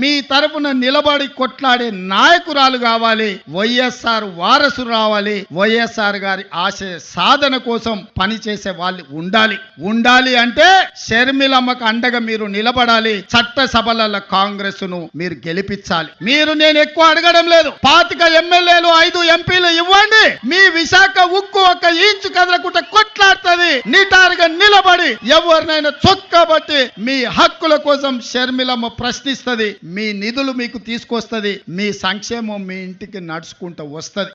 మీ తరపున నిలబడి కొట్లాడే నాయకురాలు కావాలి వైఎస్ఆర్ వారసు రావాలి. వైఎస్ఆర్ గారి ఆశయ సాధన కోసం పనిచేసే వాళ్ళు ఉండాలి. ఉండాలి అంటే షర్మిలమ్మకు అండగా మీరు నిలబడాలి. చట్టసభలలో కాంగ్రెస్ను మీరు గెలిపించాలి. మీరు నేను ఎక్కువ అడగడం లేదు. పాతిక ఎమ్మెల్యేలు ఐదు ఎంపీలు ఇవ్వండి. మీ విశాఖ ఉక్కు ఒక ఇంచు కదలకుండా కొట్లాడుతుంది నిటారుగా నిలబడి ఎవరినైనా చొక్కబట్టి మీ హక్కుల కోసం షర్మిలమ్మ ప్రశ్నిస్తది మీ నిధులు మీకు తీసుకొస్తది మీ సంక్షేమం మీ ఇంటికి నడుచుకుంటూ వస్తది.